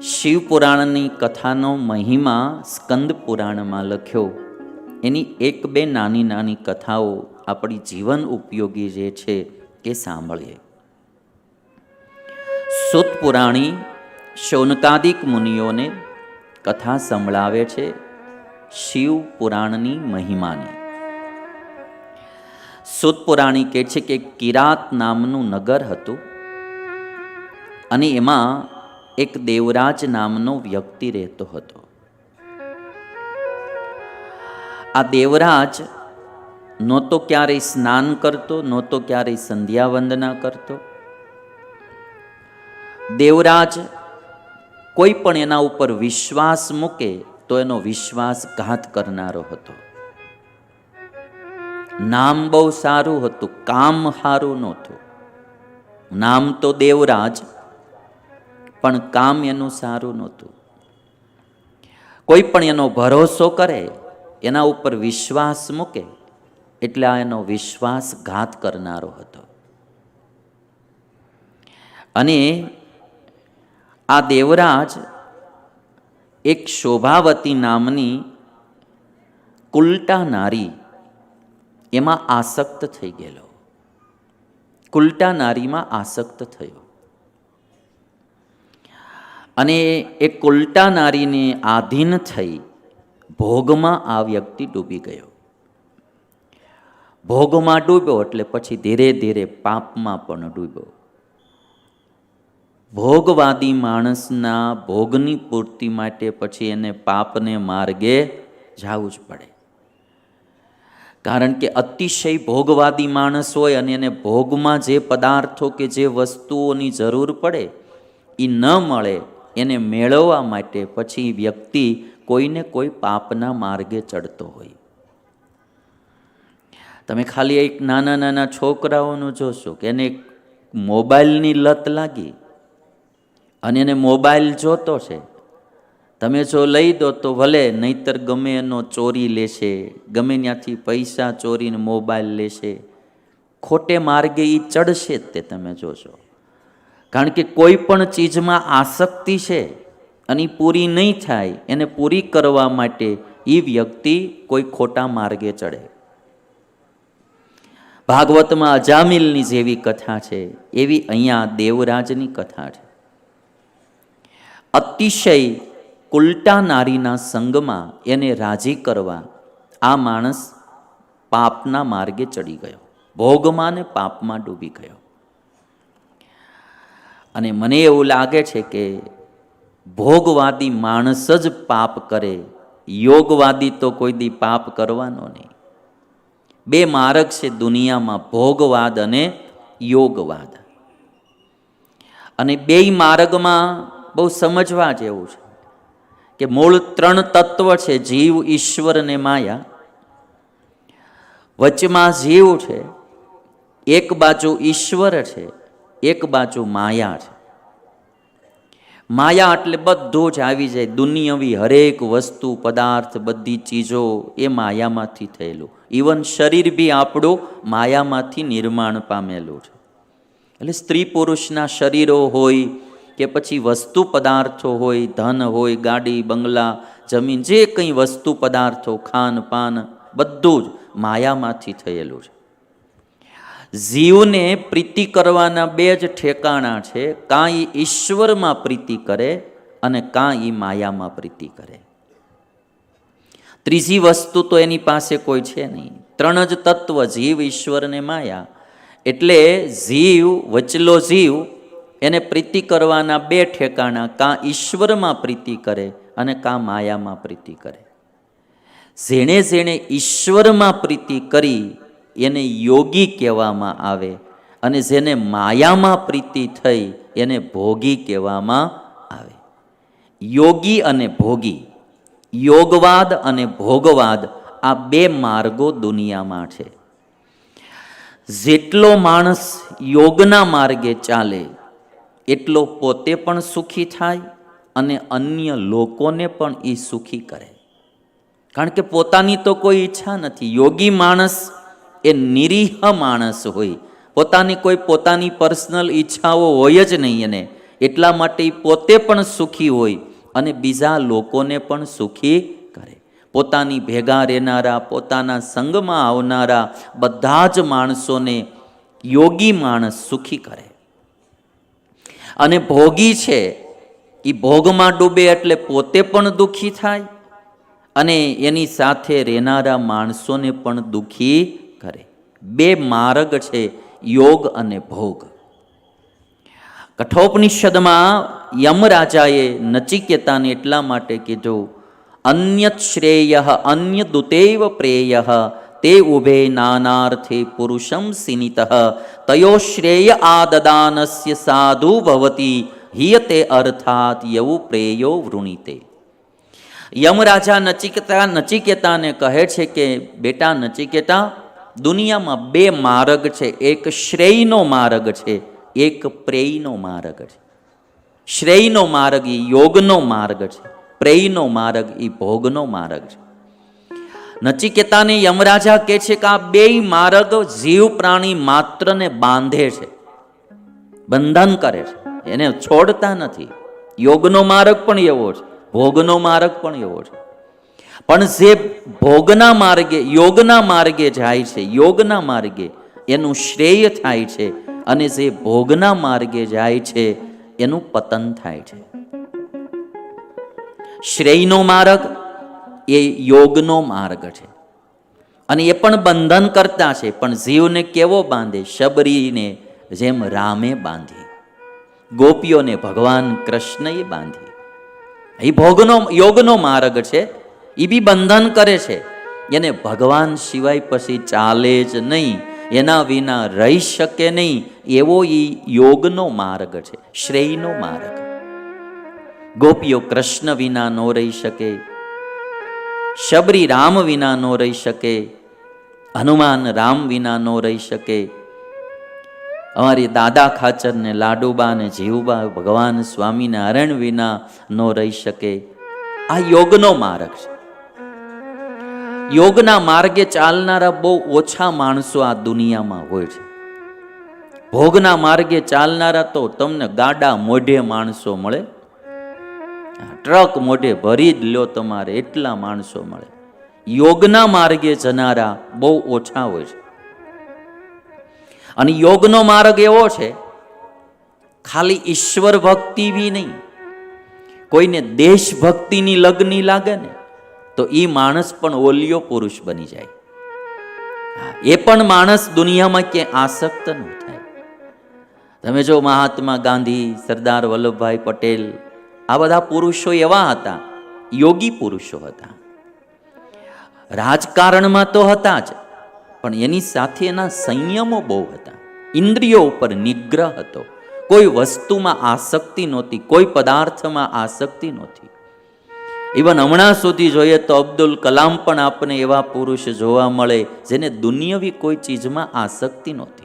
શિવપુરાણની કથાનો મહિમા સ્કંદ પુરાણમાં લખ્યો. એની એક બે નાની નાની કથાઓ આપણી જીવન ઉપયોગી જે છે એ સાંભળીએ. સુતપુરાણી શૌનકાદિક મુનિઓને કથા સંભળાવે છે શિવ પુરાણની મહિમાની. સુતપુરાણી કહે છે કે કિરાત નામનું નગર હતું અને એમાં એક દેવરાજ નામનો વ્યક્તિ રહેતો હતો. આ દેવરાજ નહોતો ક્યારેય સ્નાન કરતો નહોતો ક્યારેય સંધ્યા વંદના કરતો. દેવરાજ કોઈ પણ એના ઉપર વિશ્વાસ મૂકે તો એનો વિશ્વાસઘાત કરનારો હતો. નામ બહુ સારું હતું, કામ સારું નહોતું. નામ તો દેવરાજ પણ કામ એનું સારું નહોતું. કોઈ પણ એનો ભરોસો કરે, એના ઉપર વિશ્વાસ મૂકે, એટલે આ એનો વિશ્વાસઘાત કરનારો હતો. અને આ દેવરાજ એક શોભાવતી નામની કુલટા નારી એમાં આસક્ત થઈ ગયેલો. કુલટા નારીમાં આસક્ત થયો. અને એ કુલટા નારીને આધીન થઈ ભોગમાં આ વ્યક્તિ ડૂબી ગયો. ભોગમાં ડૂબ્યો એટલે પછી ધીરે ધીરે પાપમાં પણ ડૂબ્યો. ભોગવાદી માણસના ભોગની પૂર્તિ માટે પછી એને પાપને માર્ગે જવું જ પડે. કારણ કે અતિશય ભોગવાદી માણસ હોય અને એને ભોગમાં જે પદાર્થો કે જે વસ્તુઓની જરૂર પડે એ ન મળે એને મેળવવા માટે પછી વ્યક્તિ કોઈને કોઈ પાપના માર્ગે ચડતો હોય. તમે ખાલી એક નાના નાના છોકરાઓનું જોશો કે એને મોબાઈલની લત લાગી અને એને મોબાઈલ જોતો છે. તમે જો લઈ દો તો ભલે નહીતર ગમે એનો ચોરી લેશે, ગમે ત્યાંથી પૈસા ચોરીને મોબાઈલ લેશે. ખોટે માર્ગે એ ચડશે જ તે તમે જોશો. કારણ કે કોઈ પણ ચીજમાં આસક્તિ છે અને પૂરી નહીં થાય, એને પૂરી કરવા માટે એ વ્યક્તિ કોઈ ખોટા માર્ગે ચડે. ભાગવતમાં અજામિલની જેવી કથા છે, એવી અહીંયા દેવરાજની કથા છે. અતિશય કુલટા નારીના સંગમાં એને રાજી કરવા આ માણસ પાપના માર્ગે ચડી ગયો. ભોગમાં ને પાપમાં ડૂબી ગયો. અને મને એવું લાગે છે કે ભોગવાદી માણસ જ પાપ કરે. યોગવાદી તો કોઈ દી પાપ કરવાનો નહીં. બે માર્ગ છે દુનિયામાં, ભોગવાદ અને યોગવાદ. અને બેય માર્ગમાં બહુ સમજવા જેવું છે કે મૂળ ત્રણ તત્વ છે, જીવ, ઈશ્વર અને માયા. વચમાં જીવ છે, એક બાજુ ઈશ્વર છે એક બાજુ માયા છે. માયા એટલે બધું જ આવી જાય. દુનિયાવી હરેક વસ્તુ, પદાર્થ, બધી ચીજો એ માયામાંથી થયેલું. ઇવન શરીર બી આપણું માયામાંથી નિર્માણ પામેલું છે. એટલે સ્ત્રી પુરુષના શરીરો હોય કે પછી વસ્તુ પદાર્થો હોય, ધન હોય, ગાડી, બંગલા, જમીન, જે કંઈ વસ્તુ પદાર્થો, ખાન, પાન, બધું જ માયામાંથી થયેલું છે. જીવને પ્રીતિ કરવાના બે જ ઠેકાણા છે. કાં એ ઈશ્વરમાં પ્રીતિ કરે અને કાં એ માયામાં પ્રીતિ કરે. ત્રીજી વસ્તુ તો એની પાસે કોઈ છે નહીં. ત્રણ જ તત્વ, જીવ, ઈશ્વર ને માયા. એટલે જીવ, વચલો જીવ, એને પ્રીતિ કરવાના બે ઠેકાણા, કાં ઈશ્વરમાં પ્રીતિ કરે અને કાં માયામાં પ્રીતિ કરે. જેણે જેણે ઈશ્વરમાં પ્રીતિ કરી એને યોગી કહેવામાં આવે અને જેને માયામાં પ્રીતિ થઈ એને ભોગી કહેવામાં આવે. યોગી અને ભોગી, યોગવાદ અને ભોગવાદ આ બે માર્ગો દુનિયામાં છે. જેટલો માણસ યોગના માર્ગે ચાલે, એટલો પોતે પણ સુખી થાય અને અન્ય લોકોને પણ એ સુખી કરે. કારણ કે પોતાની તો કોઈ ઈચ્છા નથી. યોગી માણસ એ નિરીહ માણસ હોય. પોતાની કોઈ પોતાની પર્સનલ ઈચ્છાઓ હોય જ નહીં એને. એટલા માટે પોતે પણ સુખી હોય અને બીજા લોકોને પણ સુખી કરે. પોતાની ભેગા રહેનારા, પોતાના સંગમાં આવનારા બધા જ માણસોને યોગી માણસ સુખી કરે. અને ભોગી છે એ ભોગમાં ડૂબે એટલે પોતે પણ દુઃખી થાય. અને એની સાથે રહેનારા માણસોને પણ દુઃખી કરે. બે માર્ગ છે, યોગ અને ભોગ. કઠોપનિષદમાં યમરાજાએ નચિકેતાને એટલા માટે કીધું, અન્યત શ્રેય, અન્ય દુતેવ પ્રેય, તે ઉભે નાનાર્થે પુરુષમ સિનિત. તયો શ્રેય આદદાનસ્ય સાધુ ભવતી, હિયતે અર્થાત યવું પ્રેયો વૃણીતે. યમરાજા નચિકેતા નચિકેતાને કહે છે કે, બેટા, નચિકેતા દુનિયામાં બે માર્ગ છે. એક શ્રેયનો માર્ગ છે, એક પ્રેયનો માર્ગ છે. શ્રેયનો માર્ગ એ યોગનો માર્ગ છે, પ્રેયનો માર્ગ એ ભોગનો માર્ગ છે. નચિકેતાને યમરાજા કહે છે કે આ બે માર્ગ જીવ પ્રાણી માત્રને બાંધે છે, બંધન કરે છે. એને છોડતા નથી. યોગનો માર્ગ પણ એવો છે, ભોગનો માર્ગ પણ એવો છે. પણ જે ભોગના માર્ગે, યોગના માર્ગે જાય છે, યોગના માર્ગે એનું શ્રેય થાય છે અને જે ભોગના માર્ગે જાય છે, એનું પતન થાય છે. શ્રેયનો માર્ગ એ યોગનો માર્ગ છે. અને એ પણ બંધન કરતા છે, પણ જીવને કેવો બાંધે? શબરીને જેમ રામે બાંધી. ગોપીઓને ભગવાન કૃષ્ણએ બાંધી. એ ભોગનો, યોગનો માર્ગ છે એ બી બંધન કરે છે. એને ભગવાન સિવાય પછી ચાલે જ નહીં. એના વિના રહી શકે નહીં. એવો એ યોગનો માર્ગ છે, શ્રેયનો માર્ગ. ગોપીઓ કૃષ્ણ વિના નો રહી શકે શબરી રામ વિના નો રહી શકે, હનુમાન રામ વિના નો રહી શકે. અમારી દાદા ખાચર ને લાડુબા ને જીવબા ભગવાન સ્વામિનારાયણ વિના નો રહી શકે. આ યોગનો માર્ગ છે. યોગના માર્ગે ચાલનારા બહુ ઓછા માણસો આ દુનિયામાં હોય છે. ભોગના માર્ગે ચાલનારા તો તમને ગાડા મોઢે માણસો મળે. ટ્રક મોઢે ભરી જ લ્યો તમારે એટલા માણસો મળે. યોગના માર્ગે જનારા બહુ ઓછા હોય છે. અને યોગનો માર્ગ એવો છે, ખાલી ઈશ્વર ભક્તિ બી નહીં. કોઈને દેશભક્તિની લગ્ની લાગે ને. તો એ માણસ પણ ઓલિયો પુરુષ બની જાય. એ પણ માણસ દુનિયામાં ક્યાંય આસક્ત ન થાય. તમે જો મહાત્મા ગાંધી, સરદાર વલ્લભભાઈ પટેલ, આ બધા પુરુષો એવા હતા, યોગી પુરુષો હતા. રાજકારણમાં તો હતા જ, પણ એની સાથે એના સંયમો બહુ હતા. ઇન્દ્રિયો ઉપર નિગ્રહ હતો. કોઈ વસ્તુમાં આસક્તિ નહોતી, કોઈ પદાર્થમાં આસક્તિ નહોતી. ઇવન હમણાં સુધી જોઈએ તો અબ્દુલ કલામ પણ આપણને એવા પુરુષ જોવા મળે જેને દુનિયાવી કોઈ ચીજમાં આસક્તિ નહોતી.